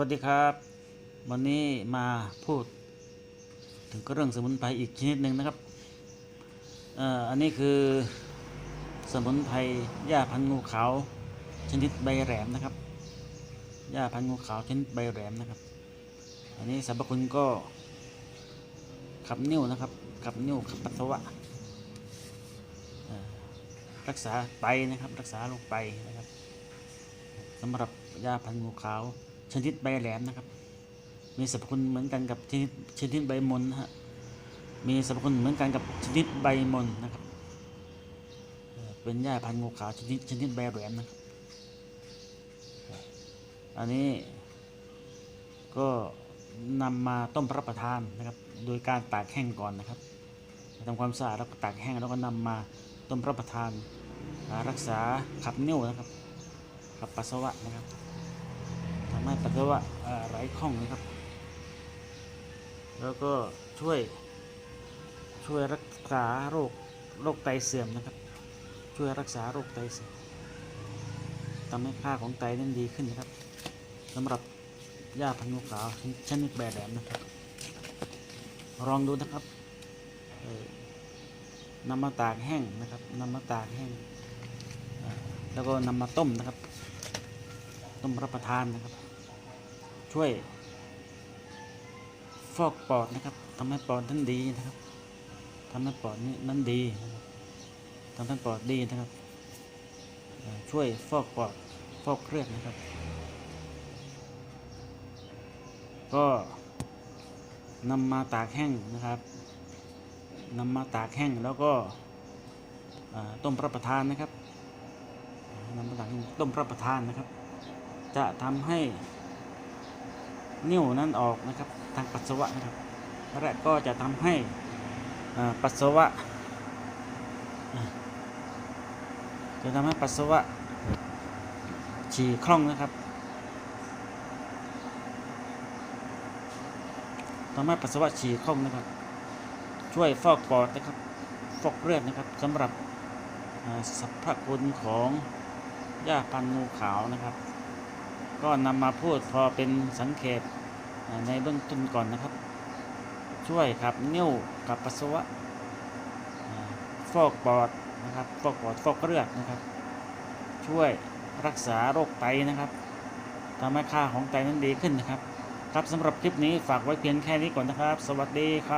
วัสดีครับ วันนี้มาพูด ถึงเรื่องสมุนไพรอีกชนิดหนึ่งนะครับเอ่ออันนี้คือสมุนไพรหญ้าพันธุ์งูขาว ชนิดใบแหลมนะครับหญ้าพันธุ์งูขาวชนิดใบแหลมนะครับ อันนี้สรรพคุณก็ขับนิ้วนะครับขับนิ้วขับปัสสาวะรักษาไตนะครับรักษาโรคไตนะครับสำหรับยาพันธุ์งูขาว ชนิดใบแหลมนะครับ มีสรรพคุณเหมือนกันกับชนิดชนิดใบมนนะฮะมีสรรพคุณเหมือนกันกับชนิดใบมนนะครับ เป็นยาพันธุ์งูขาวชนิดชนิดใบแหลมนะครับ อันนี้ก็นำมาต้มรับประทานนะครับ โดยการตากแห้งก่อนนะครับทำความสะอาดแล้วก็ตากแห้งแล้วก็นำมาต้มรับประทานรักษาขับนิ่วนะครับขับปัสสาวะนะครับ ทำให้ปัสสาวะอ่าไหลคล่องนะครับ แล้วก็ช่วยช่วยรักษาโรคโรคไตเสื่อมนะครับ ช่วยรักษาโรคไตเสื่อมทำให้ค่าของไตนั้นดีขึ้นนะครับสำหรับหญ้าพันธุ์ขาวชนิดแบดแหลมนะครับ ลองดูนะครับนำมาตากแห้งนะครับนำมาตากแห้ง แล้วก็นำมาต้มนะครับ ต้มรับประทานนะครับ ช่วย ฟอกปอดนะครับทำให้ปอดนั้นดีนะครับทำให้ปอดนี้นั้นดีนะครับทำให้ปอดดีนะครับ ช่วยฟอกปอดฟอกเคลือดนะครับ ก็นำมาตากแห้งนะครับนำมาตากแห้งแล้วก็ต้มรับประทานนะครับนำมาตากแห้งต้มรับประทานนะครับ จะทำให้ นิ่วนั้นออกนะครับ ทางปัสสาวะนะครับและก็จะทำให้ปัสสาวะ จะทำให้ปัสสาวะฉี่คล่องนะครับทำให้ปัสสาวะฉี่คล่องนะครับ ช่วยฟอกปอดนะครับ ฟอกเลือดนะครับสำหรับสรรพคุณของหญ้าพันธุ์งูขาวนะครับ ก็นำมาพูดพอเป็นสังเขปในเบื้องต้นก่อนนะครับ ช่วยขับนิ่วกับปัสสาวะฟอกปอดนะครับฟอกปอดฟอกเลือดนะครับ ช่วยรักษาโรคไตนะครับทำให้ค่าของไตนั้นดีขึ้นนะครับ ครับสำหรับคลิปนี้ฝากไว้เพียงแค่นี้ก่อนนะครับ สวัสดีครับ